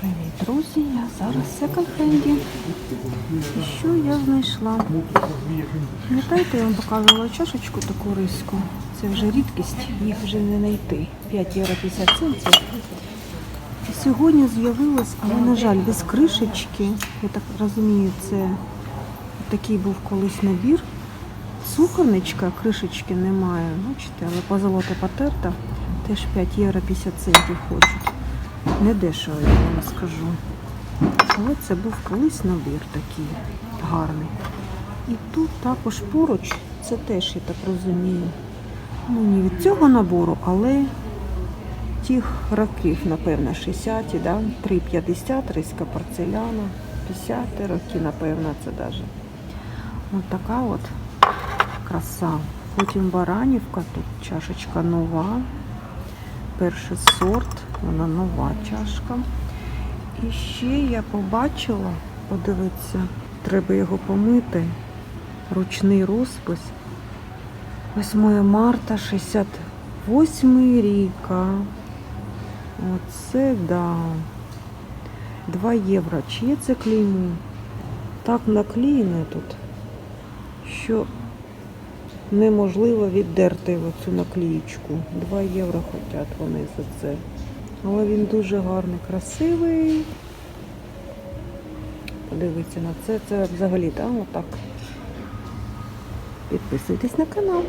Привіт, друзі! Я зараз в секонд-хенді. І що я знайшла? Пам'ятаєте, я вам показувала чашечку таку риску. Це вже рідкість, їх вже не знайти. 5 євро 50 центів. І сьогодні з'явилось, але, на жаль, без кришечки. Я так розумію, це такий був колись набір. Цукорничка, кришечки немає, бачите, але позолота потерта. Теж 5 євро 50 центів хочуть. Не дешево, я вам скажу. Але це був колись набір такий гарний. І тут також поруч, це теж, я так розумію, ну не від цього набору, але тих років, напевно, 60-ті, да? 3,50, риська порцеляна, 50-ті роки, напевно, це навіть. Ось така от краса. Потім баранівка, тут чашечка нова. Перший сорт, вона нова чашка. І ще я побачила, подивіться, треба його помити. Ручний розпис. 8 марта 68 рік. Оце да. 2 євро. Чиє це клеймо? Так наклеєно тут, що неможливо віддерти оцю наклеєчку. 2 євро хочуть вони за це. Але він дуже гарний, красивий. Подивіться на це. Це взагалі, так, отак. Підписуйтесь на канал.